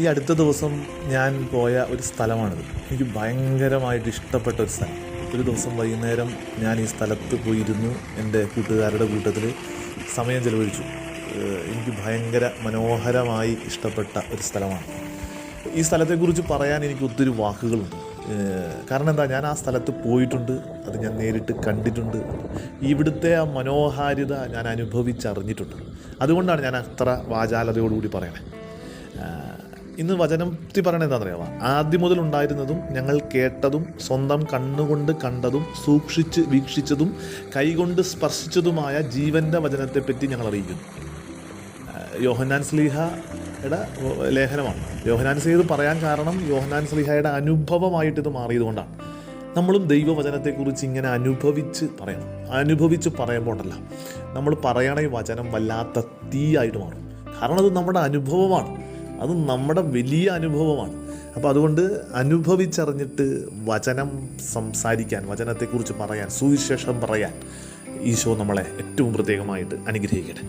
ഈ അടുത്ത ദിവസം ഞാൻ പോയ ഒരു സ്ഥലമാണിത്. എനിക്ക് ഭയങ്കരമായിട്ട് ഇഷ്ടപ്പെട്ട ഒരു സ്ഥലം. ഒരു ദിവസം വൈകുന്നേരം ഞാൻ ഈ സ്ഥലത്ത് പോയിരുന്നു. എന്റെ കൂട്ടുകാരുടെ കൂട്ടത്തിൽ സമയം ചെലവഴിച്ചു. എനിക്ക് ഭയങ്കര മനോഹരമായി ഇഷ്ടപ്പെട്ട ഒരു സ്ഥലമാണ്. ഈ സ്ഥലത്തെക്കുറിച്ച് പറയാൻ എനിക്ക് ഒത്തിരി വാക്കുകളുണ്ട്. കാരണം എന്താ? ഞാൻ ആ സ്ഥലത്ത് പോയിട്ടുണ്ട്. അത് ഞാൻ നേരിട്ട് കണ്ടിട്ടുണ്ട്. ഇവിടുത്തെ ആ മനോഹാരിത ഞാൻ അനുഭവിച്ചറിഞ്ഞിട്ടുണ്ട്. അതുകൊണ്ടാണ് ഞാൻ അത്ര വാചാലതയോടുകൂടി പറയണേ. ഇന്ന് വചനത്തിൽ പറയണത് എന്താണെന്നറിയാമോ? ആദ്യം മുതൽ ഉണ്ടായിരുന്നതും ഞങ്ങൾ കേട്ടതും സ്വന്തം കണ്ണുകൊണ്ട് കണ്ടതും സൂക്ഷിച്ച് വീക്ഷിച്ചതും കൈകൊണ്ട് സ്പർശിച്ചതുമായ ജീവന്റെ വചനത്തെപ്പറ്റി ഞങ്ങൾ അറിയിക്കുന്നു. യോഹനാൻ സ്ലീഹയുടെ ലേഖനമാണ്. യോഹനാൻ സ്ലീഹ ഇത് പറയാൻ കാരണം യോഹനാൻ സ്ലീഹയുടെ അനുഭവമായിട്ട് ഇത് മാറിയതുകൊണ്ടാണ്. നമ്മളും ദൈവവചനത്തെക്കുറിച്ച് ഇങ്ങനെ അനുഭവിച്ച് പറയണം. അനുഭവിച്ച് പറയുമ്പോഴല്ല നമ്മൾ പറയണ ഈ വചനം വല്ലാത്ത തീയായിട്ട് മാറും. കാരണം അത് നമ്മുടെ അനുഭവമാണ്. അത് നമ്മുടെ വലിയ അനുഭവമാണ്. അപ്പോൾ അതുകൊണ്ട് അനുഭവിച്ചറിഞ്ഞിട്ട് വചനം സംസാരിക്കാൻ വചനത്തെക്കുറിച്ച് പറയാൻ സുവിശേഷം പറയാൻ ഈശോ നമ്മളെ ഏറ്റവും പ്രത്യേകമായിട്ട് അനുഗ്രഹിക്കട്ടെ.